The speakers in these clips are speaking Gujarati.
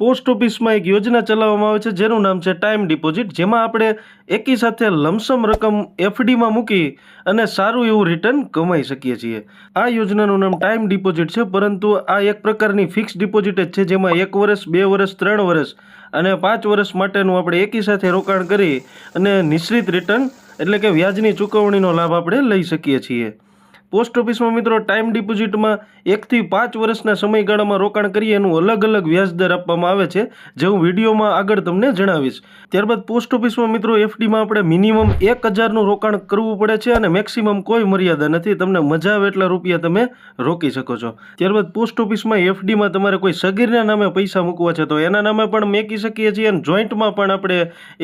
પોસ્ટ ઓફિસમાં એક યોજના ચલાવવામાં આવે છે, જેનું નામ છે ટાઈમ ડિપોઝિટ. જેમાં આપણે એકી સાથે લમસમ રકમ એફડીમાં મૂકી અને સારું એવું રિટર્ન કમાઈ શકીએ છીએ. આ યોજનાનું નામ ટાઈમ ડિપોઝિટ છે, પરંતુ આ એક પ્રકારની ફિક્સ ડિપોઝિટ જ છે, જેમાં એક વર્ષ, બે વર્ષ, ત્રણ વર્ષ અને પાંચ વર્ષ માટેનું આપણે એકી સાથે રોકાણ કરી અને નિશ્ચિત રિટર્ન એટલે કે વ્યાજની ચૂકવણીનો લાભ આપણે લઈ શકીએ છીએ. પોસ્ટ ઓફિસમાં મિત્રો ટાઈમ ડિપોઝિટમાં એકથી પાંચ વર્ષના સમયગાળામાં રોકાણ કરીએ એનું અલગ અલગ વ્યાજદર આપવામાં આવે છે, જે હું વિડીયોમાં આગળ તમને જણાવીશ. ત્યારબાદ પોસ્ટ ઓફિસમાં મિત્રો એફડીમાં આપણે મિનિમમ એક હજારનું રોકાણ કરવું પડે છે અને મેક્સિમમ કોઈ મર્યાદા નથી. તમને મજા આવે એટલા રૂપિયા તમે રોકી શકો છો. ત્યારબાદ પોસ્ટ ઓફિસમાં એફડીમાં તમારે કોઈ સગીરના નામે પૈસા મૂકવા છે, તો એના નામે પણ મેકી શકીએ છીએ અને જોઈન્ટમાં પણ આપણે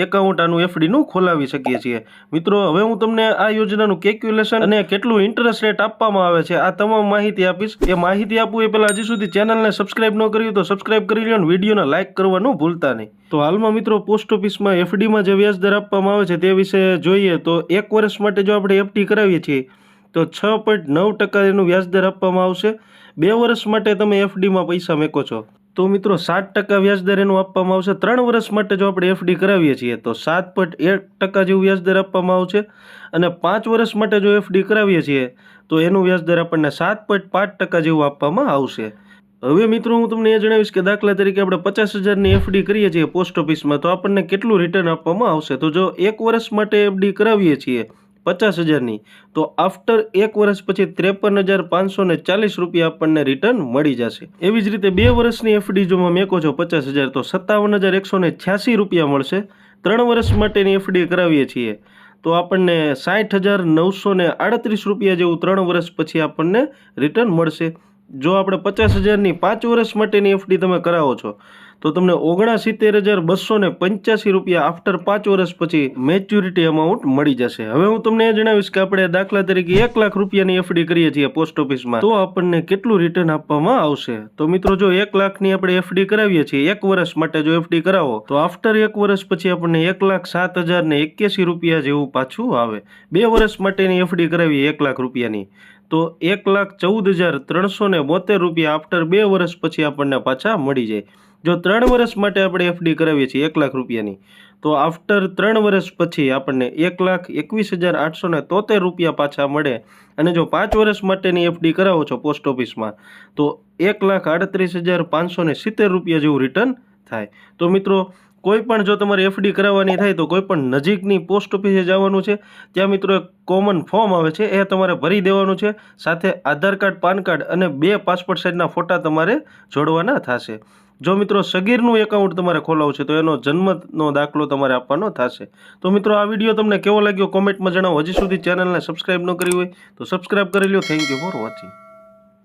એકાઉન્ટ આનું એફડીનું ખોલાવી શકીએ છીએ. મિત્રો, હવે હું તમને આ યોજનાનું કેલ્ક્યુલેશન અને કેટલું ઇન્ટરેસ્ટ રેટ આપવામાં આવે છે. આ તમામ માહિતી આપીશ. એ માહિતી આપવું એ પહેલાં હજી સુધી ચેનલને સબસ્ક્રાઇબ ન કર્યું તો સબસ્ક્રાઇબ કરી લો અને વિડીયોને લાઇક કરવાનું ભૂલતા નહીં. તો હાલમાં મિત્રો પોસ્ટ ઓફિસમાં એફડીમાં જે વ્યાજદર આપવામાં આવે છે તે વિશે જોઈએ તો એક વર્ષ માટે જો આપણે એફડી કરાવીએ છીએ, તો છ પોઈન્ટ નવ ટકા એનું વ્યાજદર આપવામાં આવશે. બે વર્ષ માટે તમે એફડીમાં પૈસા મેકો છો. તો મિત્રો સાત ટકા વ્યાજદર એનું આપવામાં આવશે. ત્રણ વર્ષ માટે જો આપણે એફડી કરાવીએ છીએ, તો સાત પોઈન્ટ એક ટકા જેવું વ્યાજદર આપવામાં આવશે. અને પાંચ વર્ષ માટે જો એફડી કરાવીએ છીએ, તો એનું વ્યાજદર આપણને સાત પોઈન્ટ પાંચ ટકા જેવું આપવામાં આવશે. હવે મિત્રો હું તમને એ જણાવીશ કે દાખલા તરીકે આપણે પચાસ હજારની એફડી કરીએ છીએ પોસ્ટ ઓફિસમાં, તો આપણને કેટલું રિટર્ન આપવામાં આવશે? તો જો એક વર્ષ માટે એફડી કરાવીએ છીએ પચાસ હજારની. તો આફ્ટર એક વર્ષ પછી ત્રેપન હજાર પાંચસો ને ચાલીસ રૂપિયા આપણને રિટર્ન મળી જશે. એવી જ રીતે બે વર્ષની એફડી જો મેકો છો પચાસ હજાર, તો સત્તાવન હજાર એકસો ને છ્યાસી રૂપિયા મળશે. ત્રણ વર્ષ માટેની એફડી કરાવીએ છીએ. તો આપણને સાઠ હજાર નવસો ને આડત્રીસ રૂપિયા જેવું ત્રણ વર્ષ પછી આપણને રિટર્ન મળશે. જો આપણે પચાસ હજારની પાંચ વર્ષ માટેની એફડી તમે કરાવો છો તો તમને ઓગણસિત્તેર હજાર બસો ને પંચ્યાસી રૂપિયા આફ્ટર પાંચ વર્ષ પછી મેચ્યુરિટી અમાઉન્ટ મળી જશે. હવે હું તમને એ જણાવીશ કે આપણે દાખલા તરીકે એક લાખ રૂપિયાની એફડી કરીએ છીએ પોસ્ટ ઓફિસમાં તો આપણને કેટલું રિટર્ન આપવામાં આવશે? તો મિત્રો, જો એક લાખની આપણે એફડી કરાવીએ છીએ, એક વર્ષ માટે જો એફડી કરાવો, તો આફ્ટર એક વર્ષ પછી આપણને એક લાખ સાત હજાર ને એક્યાસી રૂપિયા જેવું પાછું આવે. બે વર્ષ માટેની એફડી કરાવીએ એક લાખ રૂપિયાની. તો એક લાખ ચૌદ હજાર ત્રણસો ને બોતેર રૂપિયા આફ્ટર બે વર્ષ પછી આપણને પાછા મળી જાય. જો ત્રણ વર્ષ માટે આપણે એફડી કરાવીએ છીએ, એક લાખ રૂપિયાની, તો આફ્ટર ત્રણ વર્ષ પછી આપણને એક લાખ એકવીસ હજાર આઠસો ને તોતેર રૂપિયા પાછા મળે. અને જો પાંચ વર્ષ માટેની એફડી કરાવો છો પોસ્ટ ઓફિસમાં તો એક લાખ આડત્રીસ હજાર પાંચસો ને સિત્તેર રૂપિયા જેવું રિટર્ન થાય. તો મિત્રો, કોઈ પણ જો તમારે એફડી કરાવવાની થાય, તો કોઈ પણ નજીકની પોસ્ટ ઓફિસે જવાનું છે. ત્યાં મિત્રો એક કોમન ફોર્મ આવે છે, એ તમારે ભરી દેવાનું છે. સાથે આધાર કાર્ડ, પાન કાર્ડ અને બે પાસપોર્ટ સાઇઝના ફોટા તમારે જોડવાના થશે. જો મિત્રો સગીરનું એકાઉન્ટ તમારે ખોલાવવું છે, તો એનો જન્મનો દાખલો તમારે આપવાનો થશે. તો મિત્રો, આ વીડિયો તમને કેવો લાગ્યો? કોમેન્ટમાં જણાવો. હજી સુધી ચેનલને સબસ્ક્રાઇબ ન કરી હોય, તો સબસ્ક્રાઈબ કરી લો થેન્ક યુ ફોર વોચિંગ